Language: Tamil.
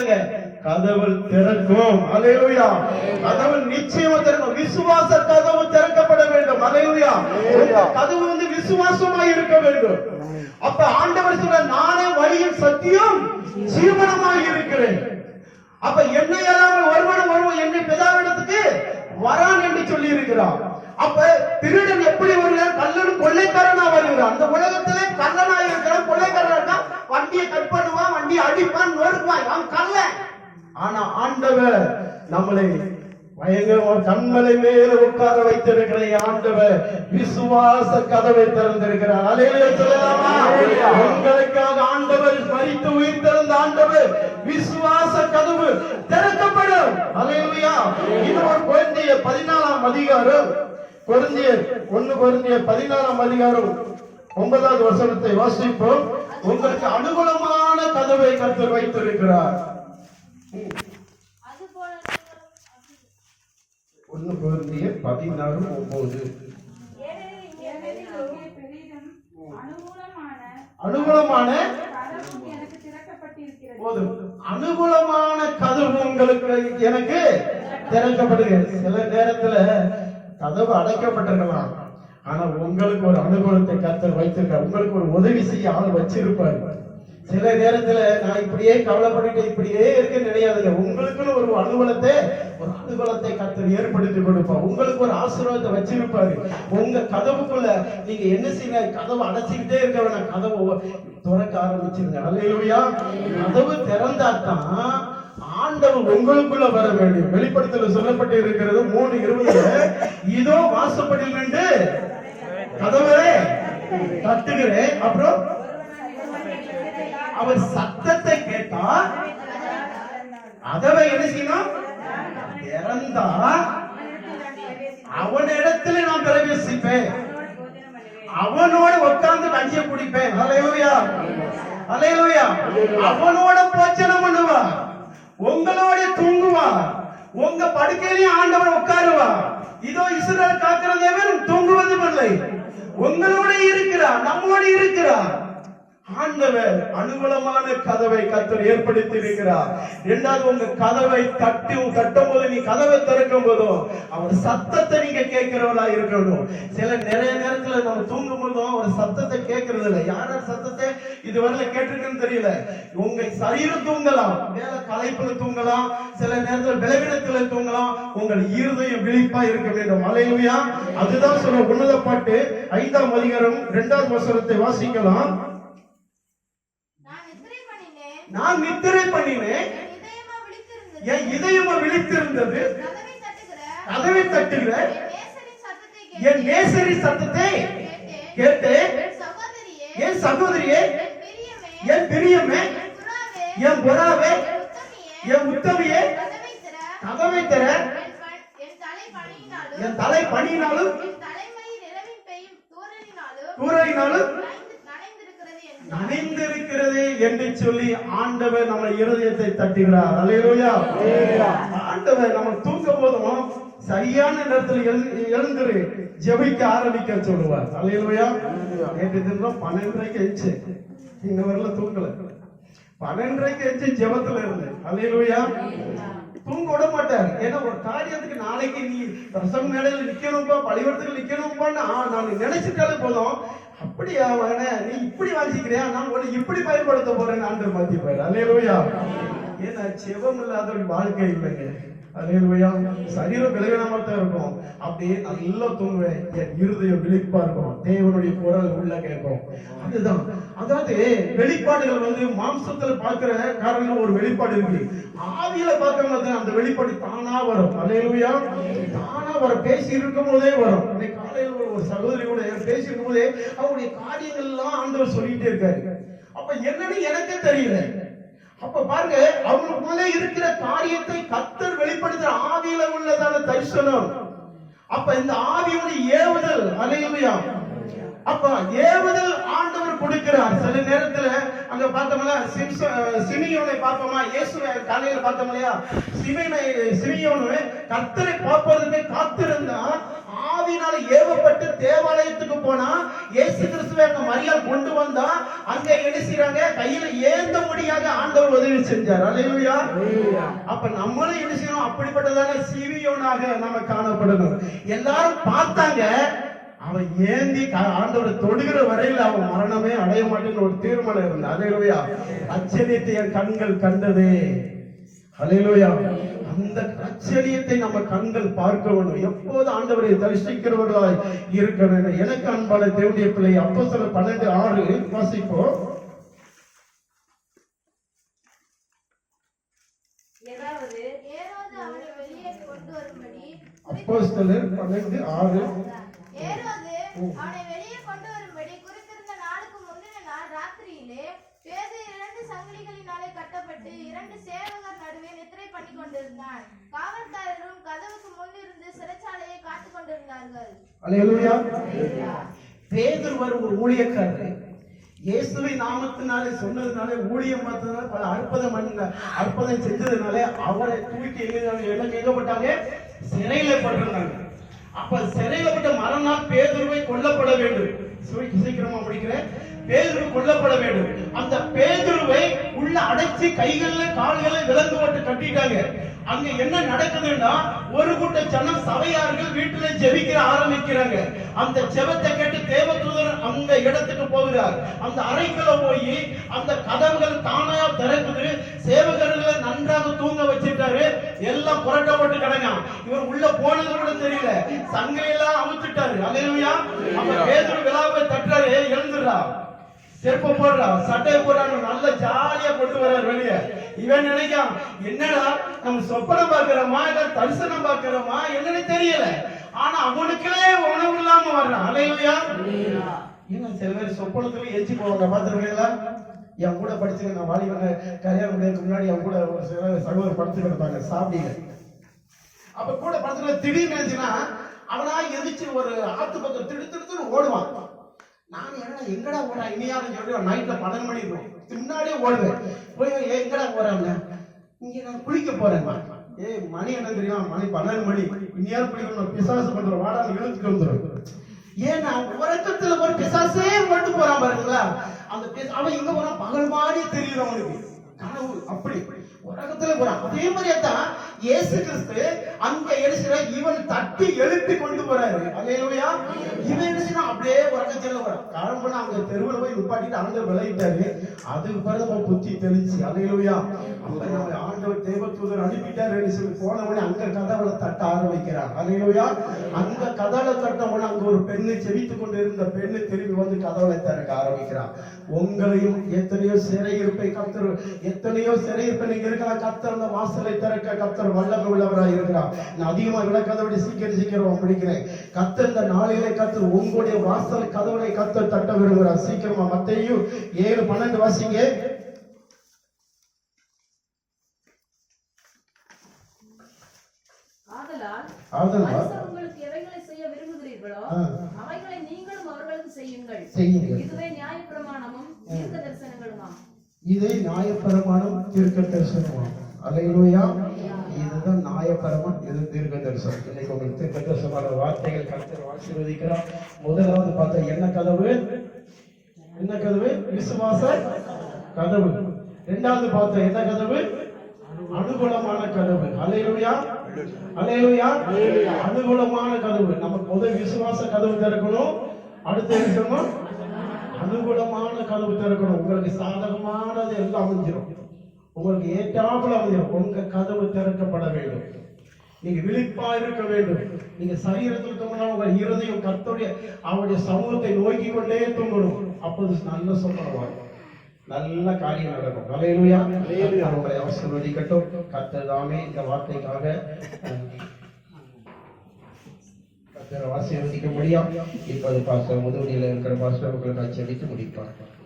என்னங்க கதவு திறக்கும். அலையுயா கதவு நிச்சயமா திறக்கும். விசுவாச கதவு திறக்கப்பட வேண்டும். அலையுயா கதவு வந்து விசுவாசமா இருக்க வேண்டும். அப்ப ஆண்டவர் சொல்ற நானே வழியும் சத்தியம் ஜீவனமாய் இருக்கிறேன். அப்ப என்னை அல்லாமல் ஒருவனும் ஒருவன் என்னை பிதாவிடத்துக்கு வரான் என்று சொல்லி இருக்கிறான் அப்ப திருடன் எப்படி வருகிறான் கல்லனும் கொள்ளைக்காரனா வருகிறான். அந்த உலகத்திலே ஆனா ஆண்டவர் நம்மளை பயங்கரமா கண்மலை மேல உட்கார வைத்திருக்கிற ஆண்டவர் விசுவாச கதவை திறந்திருக்கிறார். அலையிலே சொல்லலாமா? உங்களுக்காக ஆண்டவர் மறித்து உயிர் திறந்த ஆண்டவர் விசுவாச கதவு திறக்கப்படும். அலையிலையா இது ஒரு குழந்தைய பதினாலாம் அதிகாரம். குழந்தைய ஒண்ணு குழந்தைய பதினாலாம் அதிகாரம். ஒன்பதாவது வசனத்தை வாசிப்போம். உங்களுக்கு அனுகூலமான கதவை கத்தர் வைத்திருக்கிறார். அதுபோல குழந்தைய பதினாறு ஒன்பது அனுகூலமான போதும். அனுகூலமான கதவு உங்களுக்கு எனக்கு திறக்கப்படுகிறது. சில நேரத்துல கதவு அடைக்கப்பட்டிருக்கலாம். ஆனா உங்களுக்கு ஒரு அனுகூலத்தை கத்தர் வைத்திருக்க உங்களுக்கு ஒரு உதவி செய்ய ஆள் வச்சிருப்பாரு. சில நேரத்துல நான் இப்படியே கவலைப்பட்டுட்டு இப்படியே இருக்க நினையாதுங்க. உங்களுக்குன்னு ஒரு அனுகூலத்தை ஒரு அனுகூலத்தை கத்தர் ஏற்படுத்தி கொடுப்பார். உங்களுக்கு ஒரு ஆசீர்வாதத்தை வச்சிருப்பாரு. உங்க கதவுக்குள்ள நீங்க என்ன செய்யுங்க கதவை அடைச்சிக்கிட்டே இருக்க வேணாம். கதவை திறக்க ஆரம்பிச்சிருங்க. அல்லையா கதவு திறந்தாதான் ஆண்டவர் உங்களுக்குள்ள வர வேண்டும். வெளிப்படுத்தல சொல்லப்பட்டு இருக்கிறது மூணு இருபதுல இதோ வாசப்படில் நின்று கதவை தட்டுகிறேன் அப்புறம் அவர் சத்தத்தை கேட்டா கதவை என்ன செய்யணும் திறந்தா அவனிடத்துல நான் பிரவேசிப்பேன். அவனோட உட்கார்ந்து கஞ்சிய குடிப்பேன். அலையோயா அலையோயா அவனோட போச்சனை பண்ணுவா உங்களோட தூங்குவா உங்க படுக்கையிலேயே ஆண்டவர் உட்காருவா இதோ இஸ்ரேல் காக்கிற தேவன் உங்களோட இருக்கிறார் நம்மோடு இருக்கிறார். ஆண்டவர் அனுகூலமான கதவை கத்தர் ஏற்படுத்தி இருக்கிறார் இரண்டாவது உங்க கதவை தட்டி தட்டும் போது நீ கதவை திறக்கும் போதும் அவர் சத்தத்தை நீங்க கேட்கிறவளா இருக்கணும். சில நிறைய நேரத்துல நம்ம தூங்கும் போதும் அவர் சத்தத்தை கேட்கறது இல்லை யார சத்தத்தை இதுவரையில கேட்டிருக்குன்னு தெரியல. உங்க சரீரம் தூங்கலாம். வேலை கலைப்புல தூங்கலாம். சில நேரத்துல பலவீனத்துல தூங்கலாம். உங்கள் இருதயம் விழிப்பா இருக்க வேண்டும். அலையிலுயா அதுதான் சொல்ற உன்னத பாட்டு. ஐந்தாம் அதிகாரம் இரண்டாவது வசனத்தை வாசிக்கலாம். நான் நித்திரை பண்ணினேன். என் இதயமா விழித்திருந்தது. கதவை தட்டுகிற என் நேசரி சத்தத்தை கேட்டேன். கேட்டு என் சகோதரியே என் பிரியமே என் புறாவே என் உத்தமியே கதவை தர என் தலை பணியினாலும் என் நனைந்திருக்கிறது என்று சொல்லி ஆண்டவர் நம்ம இருதயத்தை தட்டுகிறார். அல்லேலூயா. ஆண்டவர் நம்ம தூங்கும் போதும் சரியான நேரத்தில் எழு- எழுந்துரு ஜெபிக்க ஆரம்பிக்க சொல்லுவார். அல்லேலூயா. நேற்று தினம் பன்னெண்டரைக்கு எச்சு இன்ன வரல தூங்கல. பன்னெண்டரைக்கு எச்சு ஜெபத்துல இருந்தேன் அல்லேலூயா. தூங்க விட மாட்டார். ஏன்னா ஒரு காரியத்துக்கு நாளைக்கு நீ பிரசங்க மேடையில் நிக்கணும்பா பழிவரத்துக்கு நிக்கணும்பான்னு நான் நினைச்சிட்டாலே போதும். அப்படியா மகனே? நீ இப்படி வாசிக்கிறியா? நான் உன்னை இப்படி பயன்படுத்த போறேன்னு ஆண்டு மாத்தி போயிரு அல்லேலூயா. ஏன்னா செவம் இல்லாத ஒரு வாழ்க்கை இல்லைங்க. அல்லேலூயா. சரீரம் விலகினமா தான் இருக்கும். அப்படியே நல்லா தூங்குவேன். என் இருதயம் விழிப்பா இருக்கும். தேவனுடைய குரல் உள்ள கேட்கும். அதுதான். அதாவது வெளிப்பாடுகள் வந்து மாம்சத்துல பாக்குற காரணம் ஒரு வெளிப்பாடு இருக்கு. ஆவியில பார்க்கறது அந்த வெளிப்பாடு தானா வரும். அல்லேலூயா. தானா வர பேசி இருக்கும் போதே வரும். இன்னைக்கு காலையில் ஒரு ஒரு சகோதரி கூட போதே அவருடைய காரியங்கள் எல்லாம் ஆண்டவர் சொல்லிட்டே இருக்காரு. அப்ப என்னன்னு எனக்கே தெரியல. அப்ப பாருங்க அவங்களுக்குள்ள இருக்கிற காரியத்தை கத்தர் வெளிப்படுத்துற ஆவியில உள்ளதான தரிசனம். அப்ப இந்த ஆவியோட ஏவுதல் அலையுமையா அப்ப ஏவுதல் ஆண்டவர் கொடுக்கிறார். சில நேரத்துல அங்க பார்த்தோம்ல சிமியோனை பார்ப்போமா இயேசுவை காலையில பார்த்தோம் இல்லையா? சிமியனை சிமியோனு கத்தரை பார்ப்பதற்கு காத்திருந்தா ஆவினால ஏவப்பட்டு தேவாலயத்துக்கு போனா இயேசு கிறிஸ்துவை அங்க மரியாள் கொண்டு வந்தா அங்க என்ன செய்றாங்க? கையில ஏந்த முடியாத ஆண்டவர் உதவி செஞ்சார். அல்லேலூயா. அப்ப நம்மளும் என்ன செய்யணும்? அப்படிப்பட்டதான சிவியோனாக நாம காணப்படணும். எல்லாரும் பார்த்தாங்க. அவன் ஏந்தி ஆண்டவரை தொடுகிற வரையில் அவன் மரணமே அடைய மாட்டேன்னு ஒரு தீர்மானம் இருந்தது. அல்லேலூயா. அச்சரியத்தை என் கண்கள் கண்டதே. அல்லேலூயா அந்த அச்சரியத்தை நம்ம கண்கள் பார்க்க வேண்டும். எப்போது ஆண்டவரை தரிசிக்கிறவர்களாய் இருக்க வேண்டும்? எனக்கு அன்பான தேவனுடைய பிள்ளை அப்போ சில பன்னெண்டு ஆறு வாசிப்போம். ஏதாவது ஏரோது அவனை வெளியே கொண்டு வரும்படி அப்போ பன்னெண்டு ஆறு. பண்ணி கொண்டிருந்தான் காவல்காரரும் கதவுக்கு முன்னிருந்து சிறைச்சாலையை காத்துக் கொண்டிருந்தார்கள் அல்லேலூயா பேதுரு வரும் ஒரு ஊழியக்காரர். இயேசுவை நாமத்தினாலே சொன்னதுனாலே ஊழியம் பார்த்ததுனால பல அற்புதம் பண்ண அற்புதம் செஞ்சதுனாலே அவரை தூக்கி எங்க எங்க கேட்கப்பட்டாங்க சிறையில பட்டிருந்தாங்க அப்ப சிறையில பட்ட மறுநாள் பேதுருவை கொல்லப்பட வேண்டும். சீக்கிரமா முடிக்கிறேன் பேதுரு கொல்லப்பட வேண்டும். அந்த பேதுருவை அடைச்சு கைகள்ல கால்களை விலங்கு போட்டு கட்டிட்டாங்க. அங்க என்ன நடக்குதுன்னா ஒரு கூட்ட ஜனம் சபையார்கள் வீட்டுல ஜெபிக்க ஆரம்பிக்கிறாங்க. அந்த ஜெபத்தை கேட்டு தேவதூதர் அந்த இடத்துக்கு போகிறார். அந்த அறைக்குள்ள போய் அந்த கதவுகள் தானா திறக்குது. சேவகர்களை நன்றாக தூங்க வச்சிட்டாரு எல்லாம் புரட்டப்பட்டு கிடங்கான் இவர் உள்ள போனது கூட தெரியல. சங்கையெல்லாம் அவுத்துட்டாரு அல்லேலூயா. அப்ப பேதுரு விழாவை தட்டுறாரு. எழுந்துடுறா. செருப்ப போடுறா சட்டையை போடுறான்னு நல்ல ஜாலியா கொண்டு வர்றாரு வெளிய. இவன் நினைக்கான் என்னடா நம்ம சொப்பனம் பார்க்கிறோமா இல்ல தரிசனம் பார்க்கிறோமா என்னன்னு தெரியல. ஆனா அவனுக்கே உணவு இல்லாம வர்றான். அலையிலையா. ஏன்னா சில பேர் சொப்பனத்துல எச்சி போவாங்க பாத்துருக்கீங்களா என் கூட படிச்சுக்க நான் வாலிபன கல்யாணம் முடியறதுக்கு முன்னாடி என் கூட ஒரு சில சகோதரர் படுத்து கிடப்பாங்க சாப்பிடீங்க அப்ப கூட படத்துல திடீர்னு நினைச்சுன்னா அவனா எதிர்த்து ஒரு ஆத்து பக்கம் திடு திடுன்னு ஓடுவான். நான் என்ன எங்கடா ஓடா இனியாவது சொல்லி நைட்ல பன்னெண்டு மணி இருக்கும். பின்னாடியே ஓடுவேன். போய் "ஏய், எங்கடா போறாங்க இங்க நான் குளிக்க போறேன் ஏய் மணி என்ன தெரியும்? மணி பன்னெண்டு மணி. இனியாவது குளிக்கணும் பிசாசு பண்ற வாடா இழுத்துட்டு வந்துடும் ஏன்னா உறக்கத்துல ஒரு பிசாசே ஓட்டு போறான் பாருங்களா? அந்த பிசா- அவன் எங்க போறான் பகல் மாதிரி தெரியுது அவனுக்கு. கனவு அப்படி. உலகத்துல போறான் அதே மாதிரியே தான் இயேசு கிறிஸ்து அங்க எழுசுற இவன் தட்டி எழுப்பி கொண்டு போறாரு. அல்லேலூயா. இவன் எழுசுனா அப்படியே உலகத்துல போறான் காரணம் அங்க தெருவில் போய் நிப்பாட்டிட்டு அங்க விளையிட்டாரு அதுக்கு பிறகு நம்ம புத்தி தெளிச்சு அல்லேலூயா. அப்ப ஆண்டவர் ஆண்டவர் தேவதூதர் அனுப்பிட்டாரு சொல்லி போன உடனே அங்க கதவுல தட்ட ஆரம்பிக்கிறார். அல்லேலூயா. அங்க கதவுல தட்ட உடனே அங்க ஒரு பெண்ணு செவித்து கொண்டு இருந்த பெண்ணு திரும்பி வந்து கதவுல திறக்க ஆரம்பிக்கிறார். உங்களையும் எத்தனையோ சிறையிருப்பை எத்தனை எத்தனையோ சிறையிருப்பை நீங்க இருக்கலாம் கத்தர் அந்த வாசலை திறக்க கத்தர் வல்லமை உள்ளவராய் இருக்கிறார். நான் அதிகமா விளக்கதை விட சீக்கிரம் சீக்கிரம் முடிக்கிறேன். கத்தர் இந்த நாளிலே கத்தர் உங்களுடைய வாசல் கதவுகளை கத்தர் தட்ட விரும்புகிறார். சீக்கிரமா மத்தையும் ஏழு பன்னெண்டு வாசிங்க. ஆதலால் உங்களுக்கு எவைகளை செய்ய விரும்புகிறீர்களோ. அவைகளை நீங்களும் அவர்களுக்கு செய்யுங்கள். செய்யுங்கள். இதுவே தரிசனங்களுமாம் இதை நியாயப்பிரமாணம் தீர்க்க தரிசனம் அல்லையா இதுதான் நியாயப்பிரமம் இது தீர்க்க தரிசனம் இன்னைக்கு உங்களுக்கு தீர்க்க தரிசனமான வார்த்தைகள் கருத்து ஆசீர்வதிக்கிறோம். முதலாவது பார்த்தா என்ன கதவு? என்ன கதவு? விசுவாச கதவு. இரண்டாவது பார்த்த என்ன கதவு? அனுகூலமான கதவு. அலையிலுயா அலையிலுயா அனுகூலமான கதவு. நமக்கு முதல் விசுவாச கதவு திறக்கணும். அடுத்து சொல்லணும்? அனுகூலமான கதவு திறக்கணும். உங்களுக்கு சாதகமானது எல்லாம் அமைஞ்சிரும்? உங்களுக்கு ஏற்றாப்புல அமைஞ்சிரும். உங்க கதவு திறக்கப்பட வேண்டும். நீங்க விழிப்பா இருக்க வேண்டும். நீங்க சரீரத்தில் தூங்கினா உங்க இருதயம் கர்த்தருடைய அவருடைய சமூகத்தை நோக்கி கொண்டே தூங்கணும். அப்போது நல்ல சொப்பனவாங்க நல்ல காரியம் நடக்கும். அலையிலுயா உங்களை ஆசீர்வதிக்கட்டும் கர்த்தர் தாமே இந்த வார்த்தைக்காக வாசிக்க முடியும். இப்போது பாஸ்டர் முதுகுடியில் இருக்கிற பாஸ்டர் உங்களுக்கு அச்சடித்து முடிப்பார்.